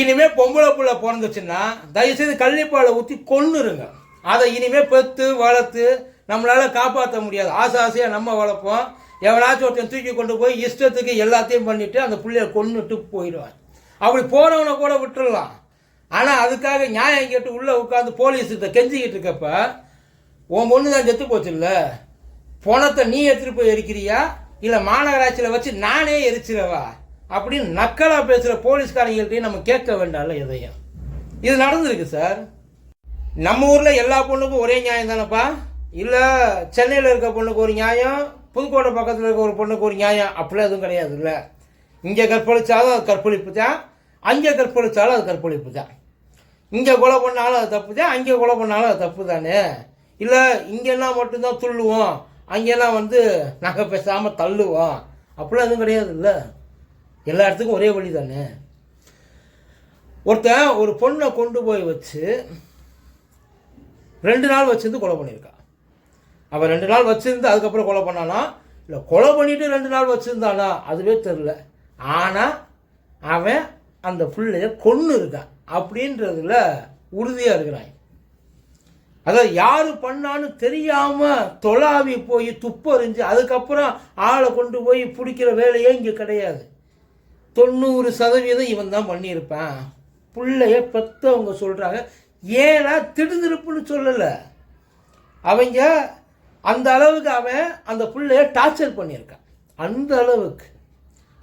இனிமே பொம்பளை புள்ள பிறந்துச்சுன்னா தயவுசெய்து கள்ளிப்பாலை ஊற்றி கொன்னுருங்க. அதை இனிமே பெத்து வளர்த்து நம்மளால் காப்பாற்ற முடியாது. ஆசை ஆசையாக நம்ம வளர்ப்போம். எவனாச்சும் ஒருத்தன் தூக்கி கொண்டு போய் இஷ்டத்துக்கு எல்லாத்தையும் பண்ணிவிட்டு அந்த பிள்ளைய கொன்னுட்டு போயிடுவான் அப்படி போனவனை கூட விட்டுறலாம். ஆனால் அதுக்காக நியாயம் கேட்டு உள்ளே உட்காந்து போலீஸ்கிட்ட கெஞ்சிக்கிட்டு இருக்கப்ப உன் பொண்ணு தான் செத்து போச்சுல்ல? பணத்தை நீ எடுத்துகிட்டு போய் எரிக்கிறியா? இல்லை மாநகராட்சியில் வச்சு நானே எரிச்சிடவா? அப்படின்னு நக்கலாக பேசுகிற போலீஸ்காரங்கள்ட்டையும் நம்ம கேட்க வேண்டாம்ல எதையும். இது நடந்திருக்கு சார். நம்ம ஊரில் எல்லா பொண்ணுக்கும் ஒரே நியாயம் தானேப்பா? இல்லை சென்னையில் இருக்க பொண்ணுக்கு ஒரு நியாயம் புதுக்கோட்டை பக்கத்தில் இருக்க ஒரு பொண்ணுக்கு ஒரு நியாயம் அப்படிலாம் எதுவும் கிடையாது இல்லை இங்கே கற்பழித்தாலும் அது கற்பழிப்பு தான். அங்கே கற்பழித்தாலும் அது கற்பழிப்பு தான். இங்கே கொலை பண்ணாலும் அது தப்பு தான். அங்கே கொலை பண்ணாலும் அது தப்பு தானே. இல்லை இங்கெல்லாம் மட்டும்தான் துள்ளுவோம். அங்கெல்லாம் வந்து நாங்கள் பேசாமல் தள்ளுவோம். அப்படிலாம் எதுவும் கிடையாது இல்லை எல்லா இடத்துக்கும் ஒரே வழி தானே? ஒருத்தன் ஒரு பொண்ணை கொண்டு போய் வச்சு ரெண்டு நாள் வச்சுருந்து கொலை பண்ணியிருக்கான் அவன் ரெண்டு நாள் வச்சுருந்து அதுக்கப்புறம் கொலை பண்ணானா? இல்லை கொலை பண்ணிட்டு ரெண்டு நாள் வச்சுருந்தானா? அதுவே தெரில ஆனால் அவன் அந்த பிள்ளைய கொன்று இருக்கான் அப்படின்றதுல உறுதியாக இருக்கிறான் அதாவது யார் பண்ணான்னு தெரியாமல் தொலாவி போய் துப்பறிஞ்சு அதுக்கப்புறம் ஆளை கொண்டு போய் பிடிக்கிற வேலையே இங்கே கிடையாது. தொண்ணூறு சதவீதம் இவன் தான் பண்ணியிருப்பான். பிள்ளைய பெத்தவங்க சொல்கிறாங்க ஏன்னா திடுதிருப்புன்னு சொல்லலை. அவங்க அந்த அளவுக்கு அவன் அந்த பிள்ளைய டார்ச்சர் பண்ணியிருக்கான். அந்த அளவுக்கு.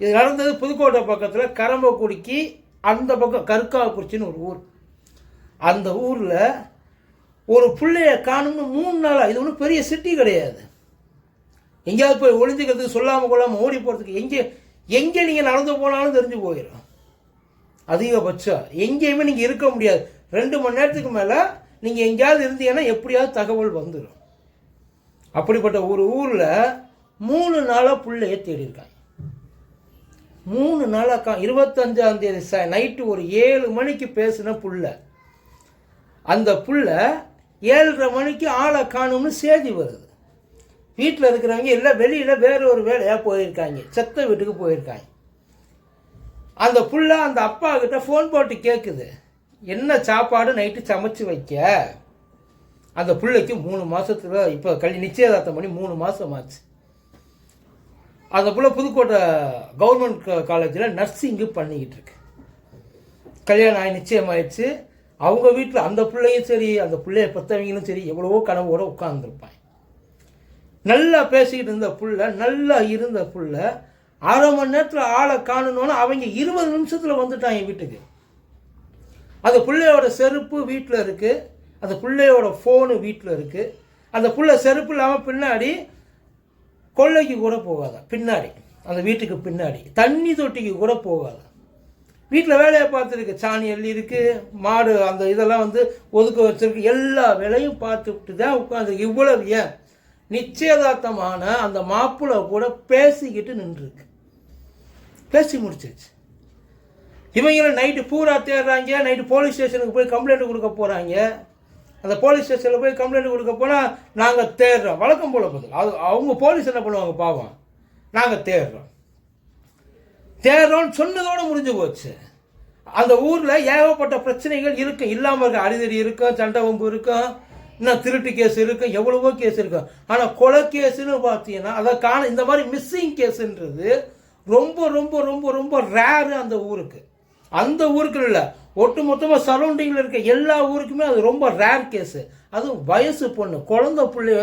இது நடந்தது புதுக்கோட்டை பக்கத்தில் கரம்பக்குடிக்கு அந்த பக்கம் கருக்காக்குறிச்சின்னு ஒரு ஊர். அந்த ஊரில் ஒரு பிள்ளைய காணும்னு மூணு நாளாக இது ஒன்றும் பெரிய சிட்டி கிடையாது. எங்கேயாவது போய் ஒளிஞ்சிக்கிறதுக்கு சொல்லாமல் கொள்ளாமல் ஓடி போகிறதுக்கு எங்கே எங்கே நீங்கள் நடந்து போனாலும் தெரிஞ்சு போயிடும் அதிகபட்சம். எங்கேயுமே நீங்கள் இருக்க முடியாது. ரெண்டு மணி நேரத்துக்கு மேலே நீங்கள் எங்கேயாவது இருந்தீங்கன்னா எப்படியாவது தகவல் வந்துடும் அப்படிப்பட்ட ஒரு ஊரில் மூணு நாளாக பிள்ளைய தேடியிருக்காங்க. மூணு நாளாக கா இருபத்தஞ்சாம் தேதி ச நைட்டு ஒரு ஏழு மணிக்கு பேசின புள்ள. அந்த புள்ள ஏழரை மணிக்கு ஆளை காணும்னு செய்தி வருது. வீட்டில் இருக்கிறவங்க எல்லாம் வெளியில் வேற ஒரு வேலையாக போயிருக்காங்க. செத்த வீட்டுக்கு போயிருக்காங்க. அந்த புள்ள அந்த அப்பா கிட்ட ஃபோன் போட்டு கேட்குது என்ன சாப்பாடு நைட்டு சமைச்சு வைக்க? அந்த பிள்ளைக்கு மூணு மாதத்தில் இப்போ கல்வி நிச்சயதார்த்தம் பண்ணி மூணு மாதம் ஆச்சு. அந்த பிள்ளை புதுக்கோட்டை கவர்மெண்ட் காலேஜில் நர்சிங்கு பண்ணிக்கிட்டு இருக்கு. கல்யாணம் ஆகி நிச்சயம் ஆயிடுச்சு. அவங்க வீட்டில் அந்த பிள்ளையும் சரி அந்த பிள்ளைய பெற்றவங்களும் சரி எவ்வளவோ கனவோடு உட்காந்துருப்பாங்க நல்லா பேசிக்கிட்டு இருந்த புள்ள நல்லா இருந்த புள்ள அரை மணி நேரத்தில் ஆளை காணணும்னு அவங்க இருபது நிமிஷத்தில் வந்துட்டான் என் வீட்டுக்கு. அந்த பிள்ளையோட செருப்பு வீட்டில் இருக்குது அந்த பிள்ளையோட ஃபோனு வீட்டில் இருக்குது அந்த புள்ள செருப்பு இல்லாமல் பின்னாடி கொள்ளைக்கு கூட போகாத பின்னாடி. அந்த வீட்டுக்கு பின்னாடி. தண்ணி தொட்டிக்கு கூட போகாத. வீட்டில் வேலையை பார்த்துருக்கு. சாணி எள்ளி இருக்குது மாடு அந்த இதெல்லாம் வந்து ஒதுக்க வச்சுருக்கு. எல்லா வேலையும் பார்த்துட்டு தான் உட்காந்து இவ்வளவு ஏன்? நிச்சயதார்த்தமான அந்த மாப்பிள்ளை கூட பேசிக்கிட்டு நின்றுருக்கு. பேசி முடிச்சிருச்சு இவங்களும் நைட்டு பூரா தேடுறாங்க நைட்டு போலீஸ் ஸ்டேஷனுக்கு போய் கம்ப்ளைண்ட் கொடுக்க போகிறாங்க அந்த போலீஸ் ஸ்டேஷனில் போய் கம்ப்ளைண்ட் கொடுக்க போனால் நாங்கள் தேடுறோம். வழக்கம் போல பதில். அது அவங்க போலீஸ் என்ன பண்ணுவாங்க பாவம். நாங்கள் தேடுறோம். தேடுறோம்னு சொன்னதோடு முடிஞ்சு போச்சு. அந்த ஊரில் ஏகப்பட்ட பிரச்சனைகள் இருக்கும் இல்லாமல் இருக்க அடிதடி இருக்கும் சண்டை வம்பு இருக்கும். இன்னும் திருட்டு கேஸ் இருக்கும் எவ்வளவோ கேஸ் இருக்கும் ஆனால் கொலை கேஸுன்னு பார்த்தீங்கன்னா அதை காண இந்த மாதிரி மிஸ்ஸிங் கேஸுன்றது ரொம்ப ரொம்ப ரொம்ப ரொம்ப ரேரு அந்த ஊருக்கு. அந்த ஊருக்கு இல்லை. ஒட்டு மொத்தமாக சரௌண்டிங்கில் இருக்க எல்லா ஊருக்குமே அது ரொம்ப ரேர் கேஸு அதுவும் வயசு பொண்ணு. குழந்த பிள்ளைய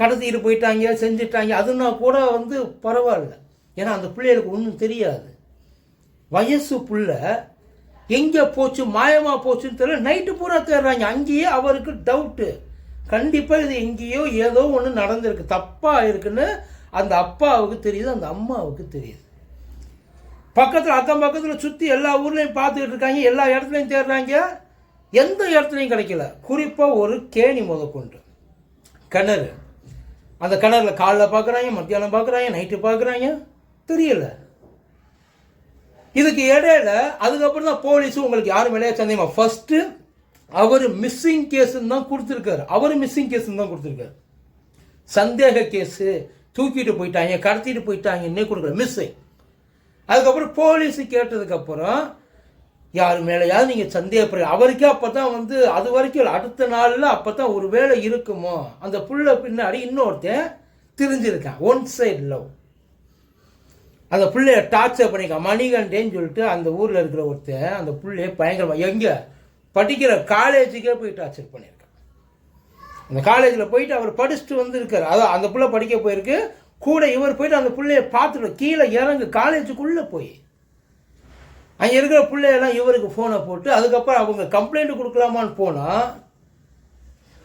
கடத்திட்டு போயிட்டாங்க செஞ்சிட்டாங்க. அதுனா கூட வந்து பரவாயில்ல. ஏன்னா அந்த பிள்ளைகளுக்கு ஒன்றும் தெரியாது. வயசு பிள்ளை எங்கே போச்சு? மாயமாக போச்சுன்னு தெரியல. நைட்டு பூரா தேடுறாங்க. அங்கேயே அவருக்கு டவுட்டு கண்டிப்பாக இது எங்கேயோ ஏதோ ஒன்று நடந்திருக்கு. தப்பாக இருக்குன்னு அந்த அப்பாவுக்கு தெரியுது அந்த அம்மாவுக்கு தெரியுது. பக்கத்தில் அக்கம் பக்கத்தில் சுற்றி எல்லா ஊர்லேயும் பார்த்துக்கிட்டு இருக்காங்க. எல்லா இடத்துலையும் தேடுறாங்க. எந்த இடத்துலையும் கிடைக்கல. குறிப்பாக ஒரு கேணி முதற்கொண்டு. கிணறு. அந்த கிணறுல காலைல பார்க்குறாங்க மத்தியானம் பார்க்குறாங்க நைட்டு பார்க்குறாங்க. தெரியலை. இதுக்கு இடையில அதுக்கப்புறம் தான் போலீஸ் உங்களுக்கு யார் மேலேயே சந்தேகமா ஃபர்ஸ்ட் அவர் மிஸ்ஸிங் கேஸுன்னு தான் கொடுத்துருக்காரு. அவர் மிஸ்ஸிங் கேஸுன்னு தான் கொடுத்துருக்காரு. சந்தேக கேஸு தூக்கிட்டு போயிட்டாங்க கடத்திட்டு போயிட்டாங்கன்னே கொடுக்குற மிஸ்ஸிங் அதுக்கப்புறம் போலீஸ் கேட்டதுக்கப்புறம் யார் மேலேயாவது நீங்கள் சந்தேகப்படுற அவருக்கே அப்போ தான் வந்து அது வரைக்கும் அடுத்த நாளில் அப்போ தான் ஒரு வேலை இருக்குமோ? அந்த புள்ள பின்னாடி இன்னொருத்தன் தெரிஞ்சிருக்கான். ஒன் சைடு லவ் அந்த பிள்ளைய டார்ச்சர் பண்ணியிருக்கான் மணிகண்டேன்னு சொல்லிட்டு அந்த ஊரில் இருக்கிற ஒருத்தன் அந்த பிள்ளைய பயங்கரமாக எங்கே? படிக்கிற காலேஜுக்கே போய் டார்ச்சர் பண்ணியிருக்கான். அந்த காலேஜில் போயிட்டு அவர் படிச்சுட்டு வந்துருக்கார். அதான் அந்த பிள்ளை படிக்க போயிருக்கு. கூட இவர் போயிட்டு அந்த பிள்ளைய பார்த்துட்டு கீழே இறங்கு காலேஜுக்குள்ளே போய். அங்கே இருக்கிற பிள்ளையெல்லாம் இவருக்கு ஃபோனை போட்டு அதுக்கப்புறம் அவங்க கம்ப்ளைண்ட் கொடுக்கலாமான்னு போனால்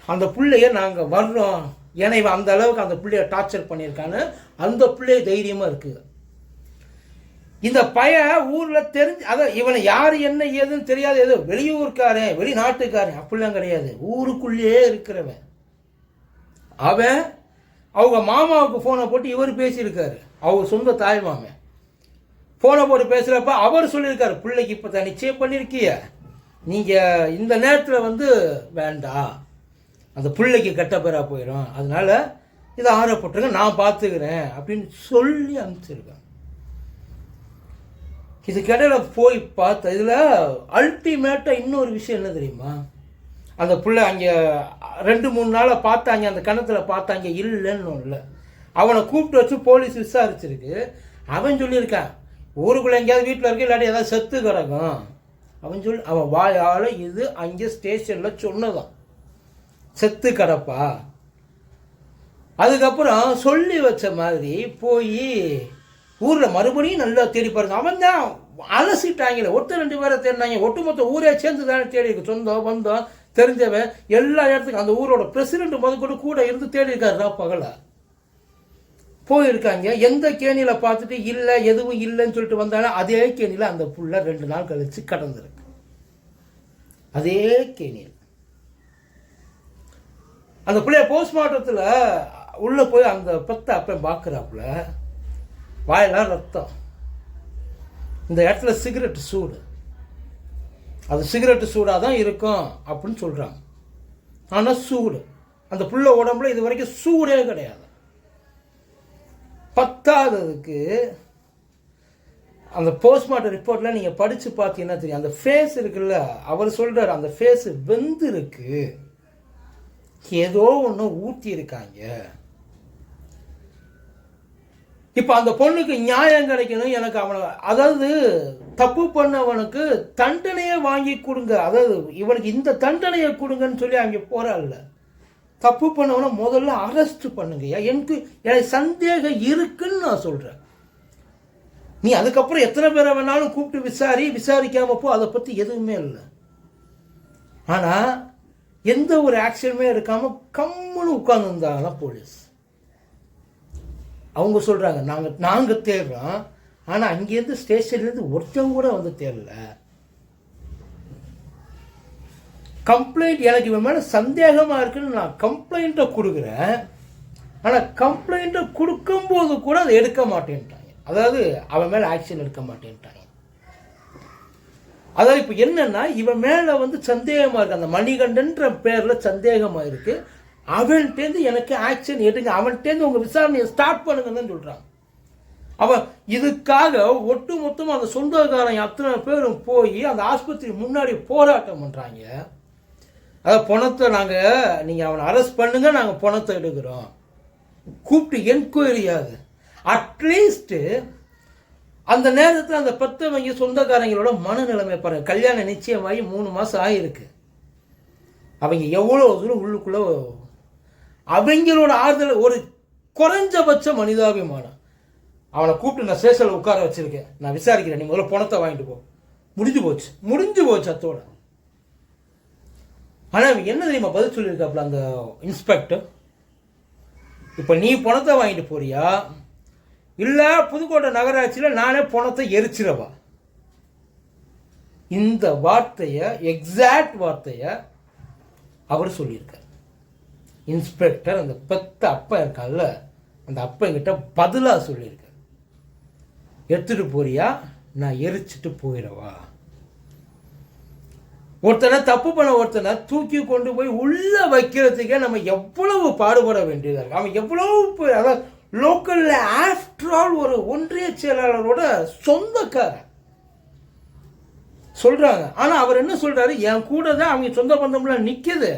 அந்த பிள்ளைய நாங்கள் வர்றோம். ஏன்னா இவன் அந்த அளவுக்கு அந்த பிள்ளைய டார்ச்சர் பண்ணியிருக்கான்னு அந்த பிள்ளைய தைரியமாக இருக்குது இந்த பையன் ஊரில் தெரிஞ்சு அதான் இவனை யார் என்ன ஏதுன்னு தெரியாது ஏதோ வெளியூர்க்காரன் வெளிநாட்டுக்காரன் அப்படிலாம் கிடையாது. ஊருக்குள்ளேயே இருக்கிறவன். அவன் அவங்க மாமாவுக்கு ஃபோனை போட்டு இவர் பேசியிருக்காரு. அவங்க சொந்த தாய் மாமன். ஃபோனை போட்டு பேசுகிறப்ப அவர் சொல்லியிருக்காரு பிள்ளைக்கு இப்போ தான் நிச்சயம் பண்ணியிருக்கிய நீங்கள் இந்த நேரத்தில் வந்து வேண்டாம் அந்த பிள்ளைக்கு கெட்ட பேராக போயிடும் அதனால இதை ஆறப்பட்டுருங்க நான் பார்த்துக்கிறேன் அப்படின்னு சொல்லி அனுப்பிச்சிருக்கேன் இதுக்கிடையில் போய் பார்த்த இதில் அல்டிமேட்டாக இன்னொரு விஷயம் என்ன தெரியுமா? அந்த பிள்ளை அங்கே ரெண்டு மூணு நாளாக பார்த்தாங்க அந்த கணத்தில் பார்த்தாங்க இல்லைன்னு இல்லை அவனை கூப்பிட்டு வச்சு போலீஸ் விசாரிச்சிருக்கு. அவன் சொல்லியிருக்கான் ஊருக்குள்ளே எங்கேயாவது வீட்டில் இருக்க இல்லாட்டி ஏதாவது செத்து கிடக்கும். அவன் சொல்லி அவன் வாயால் இது அங்கே ஸ்டேஷனில் சொன்னதான். செத்து கிடப்பா. அதுக்கப்புறம் சொல்லி வச்ச மாதிரி போய் ஊரில் மறுபடியும் நல்லா தேடி பாருங்க. அவன் தான் அலசிட்டாங்களே ஒருத்தர் ரெண்டு பேரை தேடினாங்க. ஒட்டுமொத்த ஊரே சேர்ந்து தானே தேடி இருக்கு சொந்தம் பந்தம் தெரிஞ்சவன் எல்லா இடத்துக்கும் அந்த ஊரோட பிரசிடென்ட் முதற்கொண்டு கூட இருந்து தேடி இருக்காருடா பகல. போயிருக்காங்க. எந்த கேணியில் பார்த்துட்டு இல்லை எதுவும் இல்லைன்னு சொல்லிட்டு வந்தாலும் அதே கேணியில் அந்த புள்ள ரெண்டு நாள் கழித்து கடந்துருக்கு. அதே கேணியில். அந்த பிள்ளைய போஸ்ட்மார்ட்டத்தில் உள்ளே போய் அந்த பத்தை அப்போ பார்க்குறாப்புல வாயெல்லாம் ரத்தம். இந்த இடத்துல சிகரெட் சூடு. அது சிகரெட்டு சூடாக தான் இருக்கும் அப்படின்னு சொல்கிறாங்க ஆனால் சூடு. அந்த புள்ள உடம்புல இது வரைக்கும் சூடே கிடையாது. பத்தாததுக்கு அந்த போஸ்ட்மார்ட்டம் ரிப்போர்ட்டில் நீங்கள் படித்து பார்த்தீங்கன்னா தெரியும்? அந்த ஃபேஸ் இருக்குல்ல அவர் சொல்கிறார் அந்த ஃபேஸ் வெந்து இருக்கு ஏதோ ஒன்று ஊற்றி இருக்காங்க இப்போ அந்த பொண்ணுக்கு நியாயம் கிடைக்கணும் எனக்கு அவனை அதாவது தப்பு பண்ணவனுக்கு தண்டனையை வாங்கி கொடுங்க. அதாவது இவனுக்கு இந்த தண்டனையை கொடுங்கன்னு சொல்லி அங்கே போகிறாள் தப்பு பண்ணவனை முதல்ல அரெஸ்ட் பண்ணுங்கய்யா எனக்கு எனக்கு சந்தேகம் இருக்குன்னு நான் சொல்கிறேன் நீ அதுக்கப்புறம் எத்தனை பேரை வேணாலும் கூப்பிட்டு விசாரி விசாரிக்காம போ அதை பற்றி எதுவுமே இல்லை. ஆனால் எந்த ஒரு ஆக்ஷனுமே எடுக்காமல் கம்முன்னு உட்காந்துருந்தாங்கன்னா போலீஸ். அவங்க சொல்கிறாங்க நாங்கள் நாங்கள் தேடுறோம் ஆனால் அங்கேருந்து ஸ்டேஷன்லேருந்து ஒருத்தவங்க கூட வந்து தேடல. கம்ப்ளைண்ட் எனக்கு இவன் மேலே சந்தேகமாக இருக்குன்னு நான் கம்ப்ளைண்ட்டை கொடுக்குறேன். ஆனால் கம்ப்ளைண்ட்டை கொடுக்கும்போது கூட அதை எடுக்க மாட்டேன்ட்டாங்க. அதாவது அவன் மேலே ஆக்ஷன் எடுக்க மாட்டேன்ட்டாங்க. அதாவது இப்போ என்னென்னா இவன் மேலே வந்து சந்தேகமாக இருக்குது அந்த மணிகண்டன்ற பேரில் சந்தேகமாக இருக்குது அவன்கிட்டேருந்து எனக்கு ஆக்ஷன் எடுங்க அவன்கிட்டேருந்து உங்கள் விசாரணையை ஸ்டார்ட் பண்ணுங்கன்னு தான் அவன் இதுக்காக ஒட்டு மொத்தமாக அந்த சொந்தக்காரன் அத்தனை பேரும் போய் அந்த ஆஸ்பத்திரி முன்னாடி போராட்டம் பண்ணுறாங்க அதை பணத்தை நாங்கள் நீங்கள் அவனை அரெஸ்ட் பண்ணுங்க நாங்கள் பணத்தை எடுக்கிறோம். கூப்பிட்டு என்கொயரி ஆகுது அட்லீஸ்ட்டு அந்த நேரத்தில் அந்த பெத்தவங்க சொந்தக்காரங்களோட மனநிலைமை பாருங்க. கல்யாணம் நிச்சயமாகி மூணு மாதம் ஆகிருக்கு அவங்க எவ்வளோ தூரம் உள்ளுக்குள்ளே அவங்களோட ஆறுதல் ஒரு குறைஞ்சபட்ச மனிதாபிமானம். அவனை கூப்பிட்டு நான் ஸ்டேஷனில் உட்கார வச்சுருக்கேன். நான் விசாரிக்கிறேன். நீ முதல்ல பணத்தை வாங்கிட்டு போ. முடிஞ்சு போச்சு. முடிஞ்சு போச்சு அத்தோட. ஆனால் என்ன தெரியுமா பதில் சொல்லியிருக்காப்புல அந்த இன்ஸ்பெக்டர்? இப்போ நீ பணத்தை வாங்கிட்டு போறியா? இல்லை புதுக்கோட்டை நகராட்சியில் நானே பணத்தை எரிச்சிடவா? இந்த வார்த்தையை எக்ஸாக்ட் வார்த்தையை அவர் சொல்லியிருக்கார். இன்ஸ்பெக்டர் அந்த பெத்த அப்பா இருக்கான்ல அந்த அப்பங்கிட்ட பதிலாக சொல்லியிருக்காரு. எடுத்துகிட்டு போறியா? நான் எரிச்சிட்டு போயிடவா? ஒருத்தனை தப்பு பண்ண ஒருத்தனை தூக்கி கொண்டு போய் உள்ள வைக்கிறதுக்கே நம்ம எவ்வளவு பாடுபட வேண்டியதாக இருக்கு. அவன் எவ்வளவு போய் அதாவது லோக்கலில் ஆஃப்டர் ஆல் ஒரு ஒன்றிய செயலாளரோட சொந்தக்காரன். சொல்கிறாங்க ஆனால் அவர் என்ன சொல்கிறாரு என் கூட தான் அவங்க சொந்த பந்தம்லாம் நிற்கிது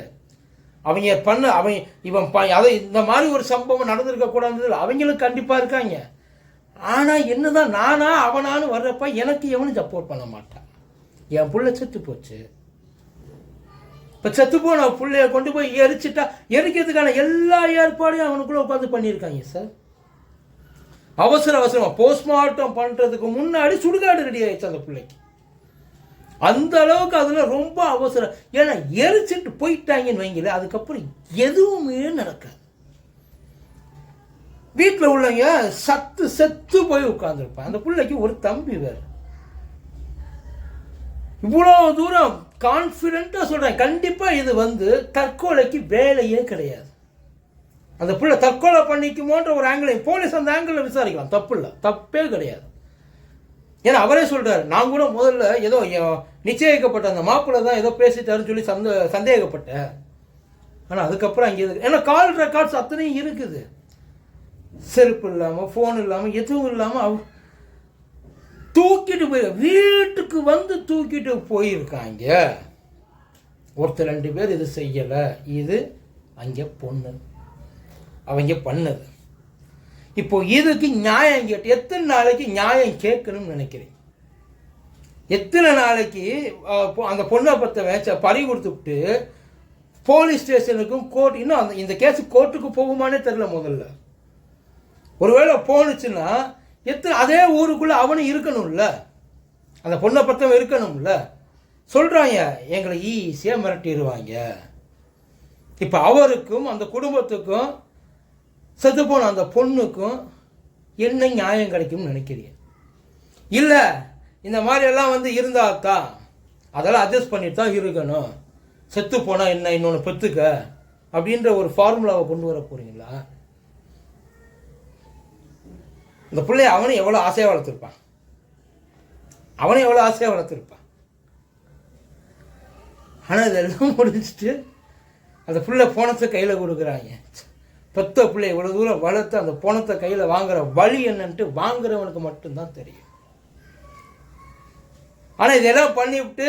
அவங்க பண்ண அவன் இவன் ப அதை இந்த மாதிரி ஒரு சம்பவம் நடந்திருக்கக்கூடாது அவங்களும் கண்டிப்பாக இருக்காங்க. ஆனால் என்னதான் நானா அவனான்னு வர்றப்ப எனக்கு எவனும் சப்போர்ட் பண்ண மாட்டான். என் புள்ள செத்து போச்சு. இப்போ செத்து போன பிள்ளைய கொண்டு போய் எரிச்சிட்டா எரிக்கிறதுக்கான எல்லா ஏற்பாடையும் அவனுக்குள்ளே உட்காந்து பண்ணியிருக்காங்க சார் அவசர அவசரமாக போஸ்ட்மார்ட்டம் பண்ணுறதுக்கு முன்னாடி சுடுகாடு ரெடி ஆயிடுச்சு அந்த பிள்ளைக்கு. அந்த அளவுக்கு அதில் ரொம்ப அவசரம். ஏன்னா எரிச்சிட்டு போயிட்டாங்கன்னு வைங்களேன் அதுக்கப்புறம் எதுவுமே நடக்காது. வீட்டில் உள்ளவங்க சத்து செத்து போய் உட்காந்துருப்பான் அந்த பிள்ளைக்கு ஒரு தம்பி வேறு. இவ்வளோ தூரம் கான்ஃபிடென்ட்டாக சொல்கிறேன் கண்டிப்பாக இது வந்து தற்கொலைக்கு வேலையே கிடையாது. அந்த பிள்ளை தற்கொலை பண்ணிக்குமோன்ற ஒரு ஆங்கிள் போலீஸ் அந்த ஆங்கிளில் விசாரிக்கலாம். தப்பு இல்லை. தப்பே கிடையாது. ஏன்னா அவரே சொல்கிறார் நான் கூட முதல்ல ஏதோ நிச்சயிக்கப்பட்ட அந்த மாப்பிள்ளை தான் ஏதோ பேசிட்டாருன்னு சொல்லி சந்த சந்தேகப்பட்டேன். ஆனால் அதுக்கப்புறம் அங்கே இருக்கு. ஏன்னா கால் ரெக்கார்ட்ஸ் அத்தனையும் இருக்குது. செருப்பு இல்லாமல் ஃபோன் இல்லாமல் எதுவும் இல்லாமல் அவ் தூக்கிட்டு போய் வீட்டுக்கு வந்து தூக்கிட்டு போயிருக்காங்க. ஒருத்தர் ரெண்டு பேர் இது செய்யலை. இது அங்கே பொண்ணு. அவங்க பண்ணது. இப்போ இதுக்கு நியாயம் கேட்டு எத்தனை நாளைக்கு நியாயம் கேட்கணும்னு நினைக்கிறேன் எத்தனை நாளைக்கு அந்த பொண்ணை பற்ற வச்ச பறி கொடுத்துட்டு போலீஸ் ஸ்டேஷனுக்கும் கோர்ட் இன்னும் அந்த இந்த கேஸ் கோர்ட்டுக்கு போகுமானே தெரில முதல்ல. ஒருவேளை போனுச்சுன்னா எத்தனை அதே ஊருக்குள்ளே அவனும் இருக்கணும்ல. அந்த பொண்ணை பத்தவன் இருக்கணும்ல. சொல்கிறாங்க எங்களை ஈஸியாக மிரட்டிடுவாங்க. இப்போ அவருக்கும் அந்த குடும்பத்துக்கும் செத்துப்போன அந்த பொண்ணுக்கும் என்ன நியாயம் கிடைக்கும்னு நினைக்கிறீங்க? இல்லை இந்த மாதிரியெல்லாம் வந்து இருந்தால் தான் அதெல்லாம் அட்ஜஸ்ட் பண்ணிட்டு தான் இருக்கணும். செத்து போனால் என்ன இன்னொன்று பெற்றுக்க அப்படின்ற ஒரு ஃபார்முலாவை கொண்டு வர போகிறீங்களா இந்த பிள்ளைய அவனும் எவ்வளோ ஆசையாக வளர்த்துருப்பான்? அவனை எவ்வளோ ஆசையாக வளர்த்துருப்பான்? ஆனால் இதெல்லாம் முடிச்சுட்டு அந்த பிள்ளை போனத்தை கையில் கொடுக்குறாங்க. பெத்த பிள்ளை இவ்வளோ தூரம் வளர்த்து அந்த பணத்தை கையில் வாங்குற வழி என்னன்ட்டு வாங்குறவனுக்கு மட்டும்தான் தெரியும். ஆனால் இதெல்லாம் பண்ணிவிட்டு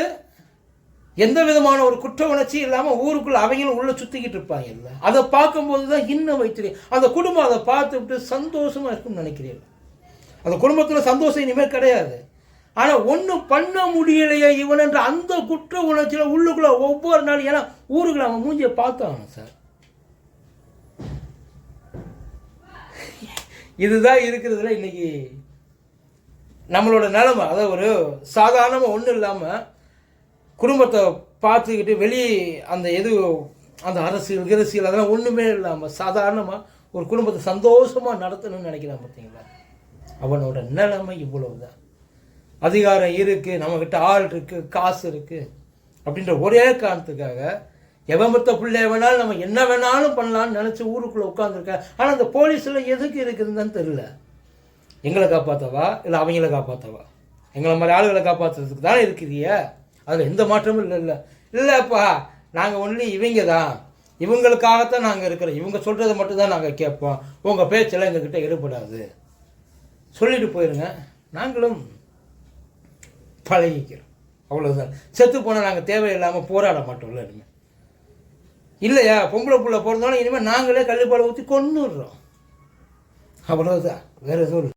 எந்த விதமான ஒரு குற்ற உணர்ச்சி இல்லாமல் ஊருக்குள்ள அவங்களும் உள்ளே சுற்றிக்கிட்டு இருப்பாங்க இல்லை அதை பார்க்கும்போது தான் இன்னும் வைத்திரி அந்த குடும்பம் அதை பார்த்துவிட்டு சந்தோஷமாக இருக்கும்னு நினைக்கிறீர்கள். அந்த குடும்பத்தில் சந்தோஷம் இனிமேல் கிடையாது. ஆனால் ஒன்றும் பண்ண முடியலையே இவன் என்ற அந்த குற்ற உணர்ச்சியில் உள்ளுக்குள்ள ஒவ்வொரு நாள் ஏன்னா ஊருக்குள்ள அவன் மூஞ்சியை பார்த்தாங்க சார். இதுதான் இருக்கிறதுல இன்னைக்கு நம்மளோட நிலமை. அதாவது ஒரு சாதாரணமாக ஒன்றும் இல்லாமல் குடும்பத்தை பார்த்துக்கிட்டு வெளியே அந்த எது அந்த அரசியல் கிரசியல் அதெல்லாம் ஒன்றுமே இல்லாமல் சாதாரணமாக ஒரு குடும்பத்தை சந்தோஷமாக நடத்தணும்னு நினைக்கிறான் பார்த்தீங்களா? அவனோட நிலைமை இவ்வளவு தான் அதிகாரம் இருக்குது நம்மக்கிட்ட ஆள் இருக்குது காசு இருக்குது அப்படின்ற ஒரே காரணத்துக்காக எவன் மத்த பிள்ளை வேணாலும் நம்ம என்ன வேணாலும் பண்ணலான்னு நினச்சி ஊருக்குள்ளே உட்காந்துருக்கேன் ஆனால் அந்த போலீஸில் எதுக்கு இருக்குதுன்னு தெரியல. எங்களை காப்பாற்றவா இல்லை அவங்கள காப்பாற்றவா எங்களை மாதிரி ஆளுகளை காப்பாற்றுறதுக்கு தானே இருக்கிறிய? அதில் எந்த மாற்றமும் இல்லை இல்லை. இல்லைப்பா நாங்கள் ஒன்லி இவங்க தான். இவங்களுக்காகத்தான் நாங்கள் இருக்கிறோம். இவங்க சொல்கிறத மட்டும் தான் நாங்கள் கேட்போம். உங்கள் பேச்செல்லாம் எங்ககிட்ட ஈடுபடாது சொல்லிட்டு போயிருங்க. நாங்களும் பழகிக்கிறோம். அவ்வளோதான் செத்து போனால் நாங்கள் தேவையில்லாமல் போராட மாட்டோம்ல இனிமேல் இல்லையா? பொம்பளை பிள்ளை பிறந்தாலும் இனிமேல் நாங்களே கல்லுப்பாலை ஊற்றி கொண்டுடுறோம் அவ்வளோதான் வேறு எதுவும்